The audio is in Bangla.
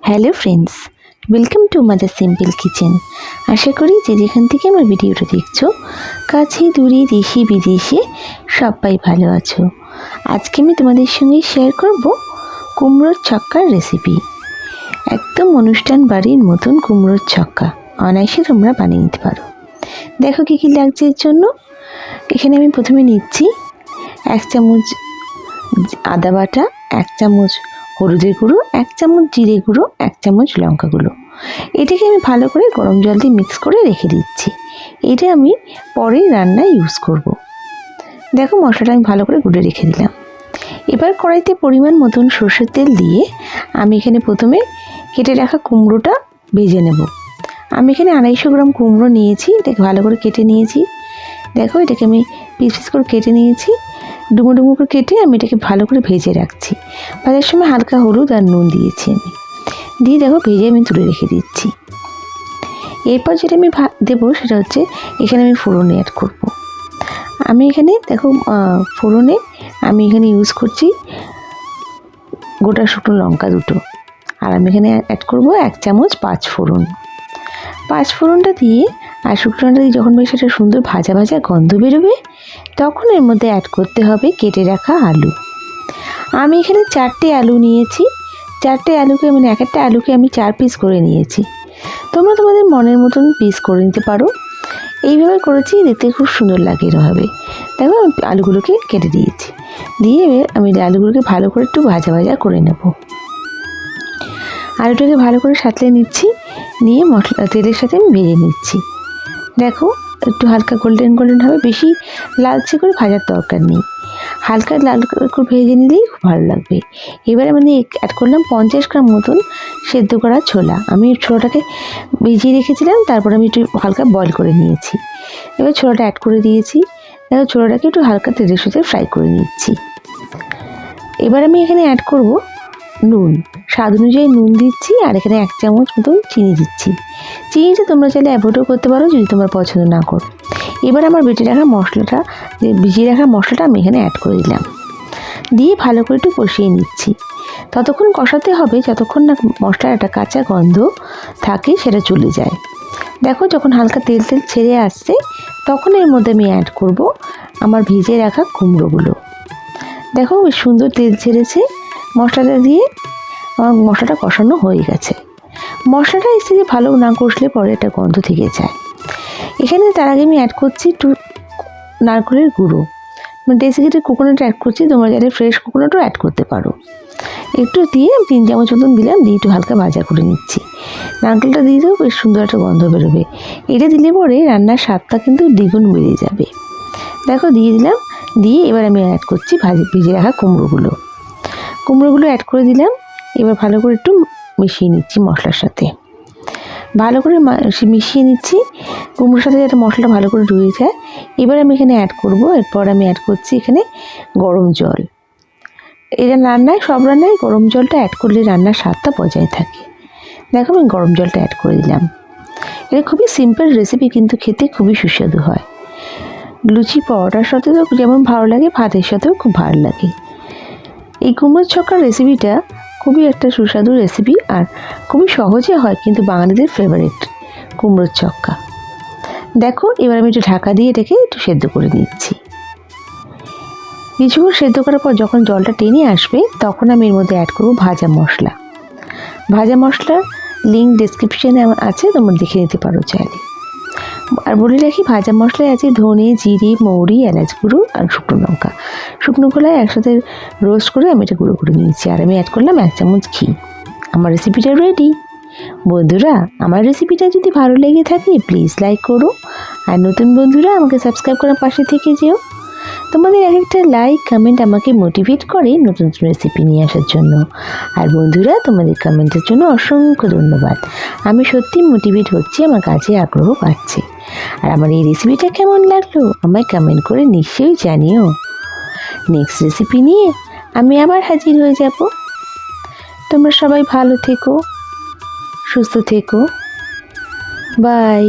Hello friends welcome to mother simple kitchen আশা করি যে যেখান থেকে আমার ভিডিওটা দেখছ, কাছে, দূরে, দেশে, বিদেশে সবাই ভালো আছো। আজকে আমি তোমাদের সঙ্গে শেয়ার করব কুমড়োর ছক্কার রেসিপি একদম অনুষ্ঠান বাড়ির মতন কুমড়োর ছক্কা, অনায়াসে তোমরা বানিয়ে নিতে পারো। দেখো কী কী লাগছে এর জন্য। এখানে আমি প্রথমে নিচ্ছি এক চামচ আদা বাটা, এক চামচ হলুদের গুঁড়ো, এক চামচ জিরে গুঁড়ো, এক চামচ লঙ্কা গুঁড়ো। এটাকে আমি ভালো করে গরম জল দিয়ে মিক্স করে রেখে দিচ্ছি। এটা আমি পরে রান্নায় ইউজ করব। দেখো মশলাটা আমি ভালো করে গুঁড়ে রেখে দিলাম। এবার কড়াইতে পরিমাণ মতন সর্ষের তেল দিয়ে আমি এখানে প্রথমে কেটে রাখা কুমড়োটা ভেজে নেব। আমি এখানে আড়াইশো গ্রাম কুমড়ো নিয়েছি, এটাকে ভালো করে কেটে নিয়েছি। দেখো এটাকে আমি পিস পিস করে কেটে নিয়েছি। ডুমো ডুমো করে কেটে আমি এটাকে ভালো করে ভেজে রাখছি। ভাজার সময় হালকা হলুদ আর নুন দিয়েছি আমি। দিয়ে দেখো ভেজে আমি তুলে রেখে দিচ্ছি। এরপর যেটা আমি দেবো সেটা হচ্ছে এখানে আমি ফোড়নে অ্যাড করব। আমি এখানে দেখো ফোড়নে আমি এখানে ইউজ করছি গোটা শুকনো লঙ্কা দুটো। আর আমি এখানে অ্যাড করব এক চামচ পাঁচ ফোড়ন। পাঁচ ফোড়নটা দিয়ে আর শুকনোটা দিয়ে যখন বেশ একটা সুন্দর ভাজা ভাজা গন্ধ বেরোবে তখন এর মধ্যে অ্যাড করতে হবে কেটে রাখা আলু। আমি এখানে চারটে আলু নিয়েছি। চারটে আলুকে মানে এক একটা আলুকে আমি চার পিস করে নিয়েছি। তোমরা তোমাদের মনের মতন পিস করে নিতে পারো। এইভাবে করেছি, দেখতে খুব সুন্দর লাগে এভাবে দেখো, আমি আলুগুলোকে কেটে দিয়েছি দিয়ে আমি আলুগুলোকে ভালো করে একটু ভাজা ভাজা করে নেব। আলুটাকে ভালো করে সাঁতলে নিচ্ছি। নিয়ে মশলা, তেলের সাথে আমি ভেজে নিচ্ছি। দেখো একটু হালকা গোল্ডেন গোল্ডেন হবে, বেশি লালচে করে ভাজার দরকার নেই। হালকা লাল করে ভেজে নিলেই খুব ভালো লাগবে। এবারে মানে অ্যাড করলাম পঞ্চাশ গ্রাম মতন সেদ্ধ করা ছোলা। আমি ছোলাটাকে ভিজিয়ে রেখেছিলাম, তারপর আমি একটু হালকা বয়ল করে নিয়েছি। এবার ছোলাটা অ্যাড করে দিয়েছি। ছোলাটাকে একটু হালকা তেলের সাথে ফ্রাই করে নিচ্ছি। এবার আমি এখানে অ্যাড করব নুন। স্বাদ অনুযায়ী নুন দিচ্ছি আর এখানে এক চামচ মতন চিনি দিচ্ছি। চিনিটা তোমরা চাইলে অ্যাভয়েডও করতে পারো যদি তোমার পছন্দ না করো। এবার আমার বেটে রাখা মশলাটা, যে ভিজিয়ে রাখা মশলাটা আমি এখানে অ্যাড করে দিলাম। দিয়ে ভালো করে একটু কষিয়ে নিচ্ছি। ততক্ষণ কষাতে হবে যতক্ষণ না মশলার একটা কাঁচা গন্ধ থাকে সেটা চলে যায়। দেখো যখন হালকা তেল তেল ছেড়ে আসছে, তখন এর মধ্যে আমি অ্যাড করব আমার ভিজে রাখা কুমড়োগুলো। দেখো বেশ সুন্দর তেল ছেড়েছে। মশলাটা দিয়ে আমার মশলাটা কষানো হয়ে গেছে। মশলাটা থেকে ভালো না কষলে পরে একটা গন্ধ থেকে যায়। এখানে তার আগে আমি অ্যাড করছি একটু নারকেলের গুঁড়ো। ডেসিকেটেড কোকোনাট অ্যাড করছি, তোমরা চাইলে ফ্রেশ কোকোনাটও অ্যাড করতে পারো। একটু দিয়ে তিন চামচ মতন দিলাম, দিয়ে একটু হালকা ভাজা করে নিচ্ছি। নারকেলটা দিয়ে দেবো বেশ সুন্দর একটা গন্ধ বেরোবে। এটা দিলে পরে রান্নার স্বাদটা কিন্তু দ্বিগুণ বেড়ে যাবে। দেখো, দিয়ে দিলাম। দিয়ে এবার আমি অ্যাড করছি ভাজি, ভিজে রাখা কুমড়োগুলো। কুমড়োগুলো অ্যাড করে দিলাম। এবার ভালো করে একটু মিশিয়ে নিচ্ছি মশলার সাথে। ভালো করে মিশিয়ে নিচ্ছি। কুমড়োর সাথে যাতে মশলাটা ভালো করে ঢুকে যায়। এবার আমি এখানে অ্যাড করব। এরপর আমি অ্যাড করছি এখানে গরম জল। এটা রান্নায়, সব রান্নায় গরম জলটা অ্যাড করলে রান্নার স্বাদটা বজায় থাকে। দেখো আমি গরম জলটা অ্যাড করে দিলাম। এটা খুবই সিম্পল রেসিপি কিন্তু খেতে খুবই সুস্বাদু হয়। লুচি, পরোটার সাথে তো যেমন ভালো লাগে, ভাতের সাথেও খুব ভালো লাগে। এই কুমড়োর ছক্কার রেসিপিটা খুবই একটা সুস্বাদু রেসিপি আর খুবই সহজে হয় কিন্তু বাঙালিদের ফেভারিট কুমড়োর ছক্কা। দেখো, এবার আমি একটু ঢাকা দিয়ে এটাকে একটু সেদ্ধ করে নিচ্ছি। কিছুক্ষণ সেদ্ধ করার পর যখন জলটা টেনে আসবে, তখন আমি এর মধ্যে অ্যাড করব ভাজা মশলা। ভাজা মশলার লিঙ্ক ডিসক্রিপশানে আছে, তোমরা দেখে নিতে পারো চাইলে। আর বলে রাখি, ভাজা মশলায় আছে ধনে, জিরে, মৌরি, এলাচ গুঁড়ো আর শুকনো লঙ্কা। শুকনো খোলায় একসাথে রোস্ট করে আমি এটা গুঁড়ো করে নিয়েছি। আর আমি অ্যাড করলাম এক চামচ ঘি। আমার রেসিপিটা রেডি বন্ধুরা, আমার রেসিপিটা যদি ভালো লেগে থাকে প্লিজ লাইক করো। আর নতুন বন্ধুরা, আমাকে সাবস্ক্রাইব করার পাশে থেকে যেও। তোমাদের এক একটা লাইক কমেন্ট আমাকে মোটিভেট করে নতুন নতুন রেসিপি নিয়ে আসার জন্য। আর বন্ধুরা, তোমাদের কমেন্টের জন্য অসংখ্য ধন্যবাদ। আমি সত্যি মোটিভেট হচ্ছি, আমার কাজে আগ্রহ পাচ্ছে আর আমার এই রেসিপিটা কেমন লাগল? আমায় কমেন্ট করে নিশ্চয়ই জানিও। নেক্সট রেসিপি নিয়ে আমি আবার হাজির হয়ে যাব। তোমরা সবাই ভালো থেকো, সুস্থ থেকো। বাই